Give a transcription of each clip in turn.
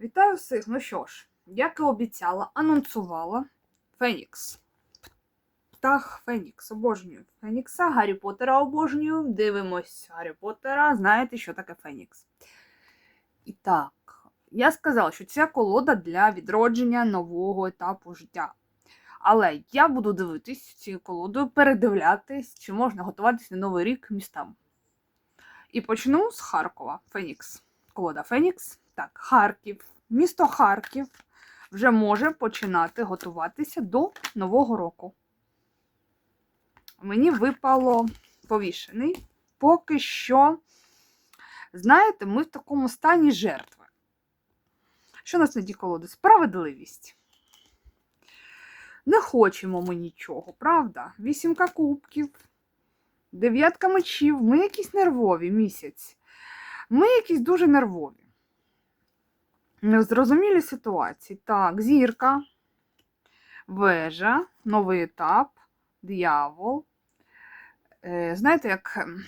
Вітаю всіх! Ну що ж, як і обіцяла, анонсувала Фенікс. Птах Фенікс. Обожнюю Фенікса, Гаррі Поттера обожнюю. Дивимось Гаррі Поттера. Знаєте, що таке Фенікс. І так, я сказала, що ця колода для відродження нового етапу життя. Але я буду дивитись цією колодою, передивлятись, чи можна готуватись на новий рік містам. І почну з Харкова. Фенікс. Колода Фенікс. Так, Харків. Місто Харків вже може починати готуватися до Нового року. Мені випало повішений. Поки що, знаєте, ми в такому стані жертви. Що нас на ті колоди? Справедливість. Не хочемо ми нічого, правда? Вісімка кубків, дев'ятка мечів. Ми якісь нервові місяць. Ми якісь дуже нервові. Незрозумілі ситуації. Так, зірка, вежа, новий етап, диявол. Е, знаєте, як ем,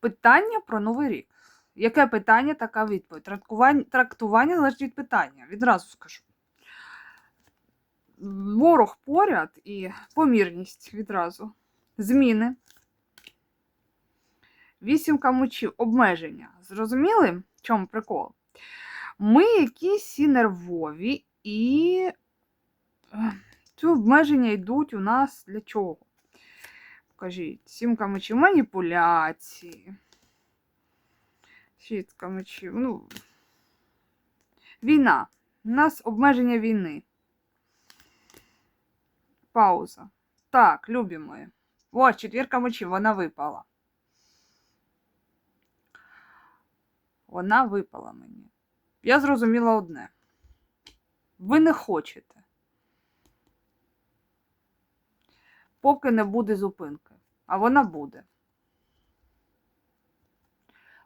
питання про новий рік. Яке питання, така відповідь. Трактування, трактування залежить від питання. Відразу скажу. Ворог поряд і помірність відразу. Зміни. Вісімка мечів, обмеження. Зрозуміли, в чому прикол? Ми якісь і нервові, і е, ці обмеження йдуть у нас для чого? Покажіть, сімка мечів, маніпуляції. Шістка мечів. Ну, війна. У нас обмеження війни. Пауза. Так, любі мої. Ось, четвірка мечів, вона випала. Вона випала мені. Я зрозуміла одне. Ви не хочете. Поки не буде зупинки. А вона буде.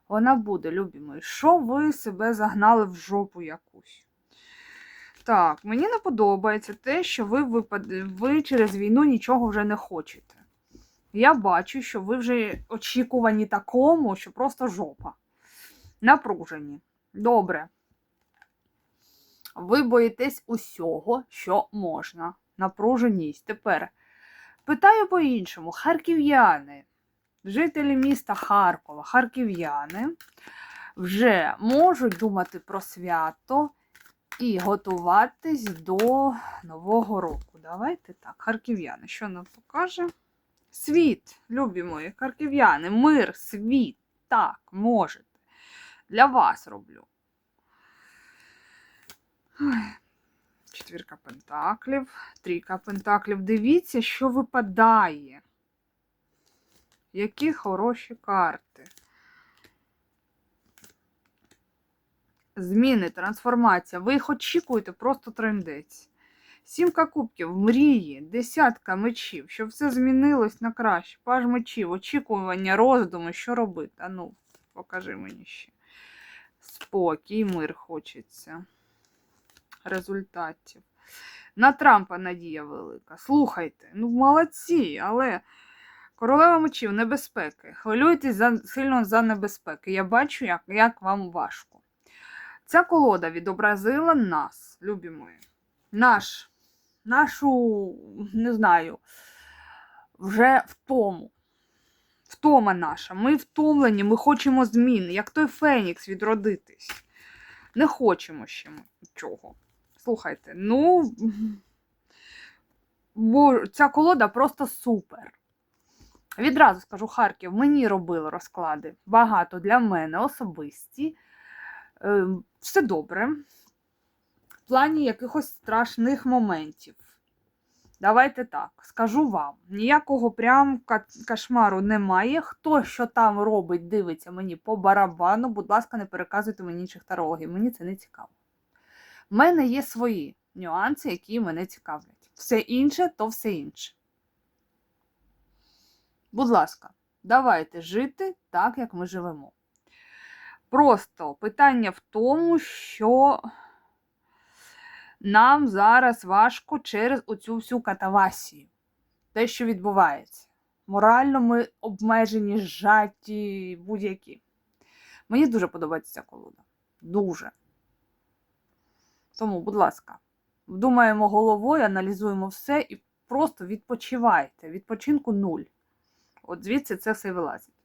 Вона буде, любі мої. Що ви себе загнали в жопу якусь? Так, мені не подобається те, що ви, випад... ви через війну нічого вже не хочете. Я бачу, що ви вже очікувані такому, що просто жопа. Напружені. Добре. Ви боїтесь усього, що можна. Напруженість. Тепер питаю по-іншому: харків'яни, жителі міста Харкова, харків'яни вже можуть думати про свято і готуватись до Нового року. Давайте так, харків'яни, що нам покаже? Світ, любі мої, харків'яни, мир, світ. Так, можете. Для вас роблю. Четвірка пентаклів, трійка пентаклів. Дивіться, що випадає. Які хороші карти. Зміни, трансформація. Ви їх очікуєте, просто трендець. Сімка кубків, мрії, десятка мечів, щоб все змінилось на краще. Паж мечів, очікування, роздуми, що робити. А ну, покажи мені ще. Спокій, мир хочеться. Результатів. На Трампа надія велика. Слухайте, ну молодці, але королева мечів, небезпеки. Хвилюйтесь за, сильно за небезпеки. Я бачу, як, як вам важко. Ця колода відобразила нас, любі мої. Наш, нашу, не знаю, вже втому. Втома наша. Ми втомлені, ми хочемо змін, як той Фенікс відродитись. Не хочемо ще ми нічого. Слухайте, ну, бо ця колода просто супер. Відразу скажу, Харків, мені робили розклади. Багато для мене особисті. Е, Все добре. В плані якихось страшних моментів. Давайте так, скажу вам, ніякого прям кошмару немає. Хто що там робить, дивиться мені по барабану, будь ласка, не переказуйте мені інших тарологів, мені це не цікаво. У мене є свої нюанси, які мене цікавлять. Все інше то все інше. Будь ласка, давайте жити так, як ми живемо. Просто питання в тому, що нам зараз важко через оцю всю катавасію. Те, що відбувається. Морально ми обмежені, зжаті, будь-які. Мені дуже подобається ця колода. Дуже. Тому, будь ласка, вдумаємо головою, аналізуємо все і просто відпочивайте. Відпочинку нуль. От звідси це все вилазить.